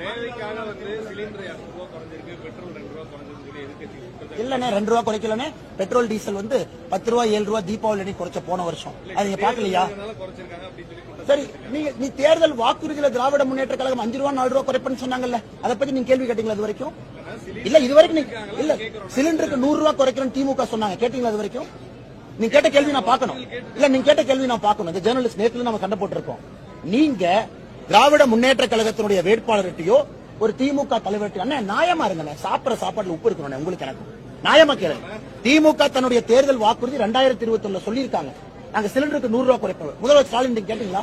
தேவைக்காக வந்து சிலிண்டர் இரநூறு ரூபா குறைஞ்சிருக்கு பெட்ரோல் ரெண்டு ரூபா குறைஞ்சிருக்கு சொல்லி எதிர்க்கட்சி குற்றச்சாட்டு இல்லண்ணே ரெண்டு ரூபா குறைக்கலண்ணே பெட்ரோல் டீசல் வந்து பத்து ரூபா ஏழு ரூபா தீபாவளி குறைச்ச போன வருஷம். அது நீங்க பாக்கலையா? சரி நீங்க நீ தேர்தல் வாக்குறுதியில திராவிட முன்னேற்ற கழகம் அஞ்சு ரூபா நாலு ரூபா குறைப்பேன்னு சொன்னாங்கல்ல அதை பத்தி நீங்க கேள்வி கேட்டீங்களா இது வரைக்கும்? இல்ல இது வரைக்கும் நீங்க இல்ல சிலிண்டருக்கு நூறு ரூபா குறைக்கிறேன்னு திமுக சொன்னாங்க கேட்டீங்களா இது வரைக்கும்? நீங்க கேட்ட கேள்வி நான் பார்க்கணும். இல்ல நீங்க கேட்ட கேள்வி நான் பார்க்கணும். இந்த ஜேர்னலிஸ்ட் நேத்துல நம்ம சண்டை போட்டிருக்கோம். நீங்க திராவிட முன்னேற்ற கழகத்தினுடைய வேட்பாளர்கிட்டயோ ஒரு திமுக தலைவர்கிட்ட அண்ணன் நியாயமா இருங்க சாப்பிடுற சாப்பாடுல உப்பு இருக்கணும் உங்களுக்கு எனக்கு. நியாயமா கேளுங்க திமுக தன்னுடைய தேர்தல் வாக்குறுதி ரெண்டாயிரத்தி இருபத்தி ஒண்ணுல சொல்லியிருக்காங்க. நாங்க சிலிண்டருக்கு நூறு ரூபாய் குறைப்போம். முதல்வர் ஸ்டாலின் நீங்க கேட்டீங்களா?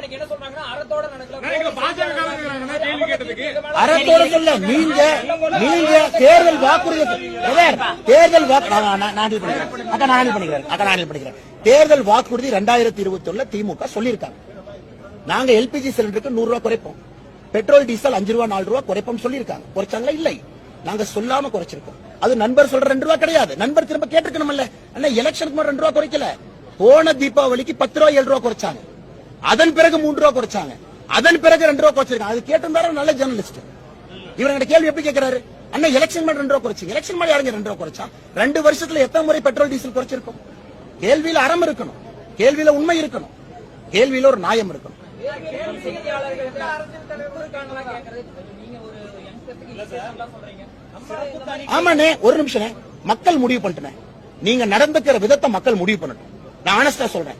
அறத்தோட சொல்ல நீங்க நீங்க தேர்தல் வாக்குறுதி தேர்தல் பண்ணிக்கிறேன். தேர்தல் வாக்குறுதி ரெண்டாயிரத்தி இருபத்தி ஒண்ணுல திமுக சொல்லியிருக்காங்க. நாங்க எல்பிஜி சிலிண்டருக்கு நூறு ரூபாய் குறைப்போம். பெட்ரோல் டீசல் அஞ்சு ரூபா நாலு ரூபாய் குறைப்போம் சொல்லியிருக்காங்க. குறைச்சாங்களா? இல்லை. நாங்க சொல்லாம குறைச்சிருக்கோம். அது நண்பர் சொல்ற ரெண்டு ரூபா கிடையாது. நண்பர் திரும்ப கேட்டுக்கணும்ல அண்ணா எலெக்ஷனுக்கு ரெண்டு ரூபா குறைக்கல. போன தீபாவளிக்கு பத்து ரூபா ஏழு ரூபா குறைச்சாங்க. அதன் பிறகு மூன்று ரூபா குறைச்சாங்க. அதன் பிறகு ரெண்டு ரூபா குறைச்சிருக்காங்க. அது கேட்டிருந்தாரு? நல்ல ஜெர்னலிஸ்ட் இவங்க கேள்வி எப்படி கேட்கிறாரு? அண்ணா எலெக்ஷன் மேல ரெண்டு ரூபா குறைச்சிங்க எலெக்ஷன் மேல யாருங்க ரெண்டு ரூபா குறைச்சா? ரெண்டு வருஷத்துல எத்தனை முறை பெட்ரோல் டீசல் குறைச்சிருக்கும்? கேள்வியில அறம் இருக்கணும். கேள்வியில உண்மை இருக்கணும். கேள்வியில ஒரு நியாயம் இருக்கணும். ஆமாண்ணே ஒரு நிமிஷம். மக்கள் முடிவு பண்ணிட்டேன் நீங்க நடந்துக்கிற விதத்தை மக்கள் முடிவு பண்ணட்டும். நான் ஆனஸ்டா சொல்றேன்.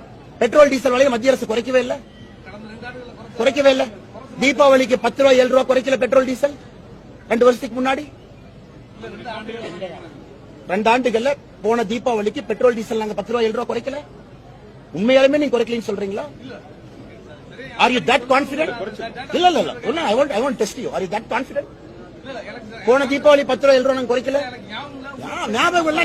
பெட்ரோல் டீசல் விலையை மத்திய அரசு குறைக்கவே இல்ல. குறைக்கவே இல்ல. தீபாவளிக்கு பத்து ரூபாய் ஏழு ரூபாய் குறைக்கல பெட்ரோல் டீசல்? ரெண்டு வருஷத்துக்கு முன்னாடி? ரெண்டு ஆண்டுகள்ல போன தீபாவளிக்கு பெட்ரோல் டீசல் நாங்க பத்து ரூபா ஏழு ரூபாய் குறைக்கல. உண்மையாலுமே நீங்க குறைக்கலன்னு சொல்றீங்களா? ஆர் யூ தட் கான்பிடன்ட் இல்ல இல்ல இல்ல. I want I want test you are you that confident போன தீபாவளி பத்து ரூபா ஏழு ரூபாய் நாங்க குறைக்கல. ஞாபகம் இல்ல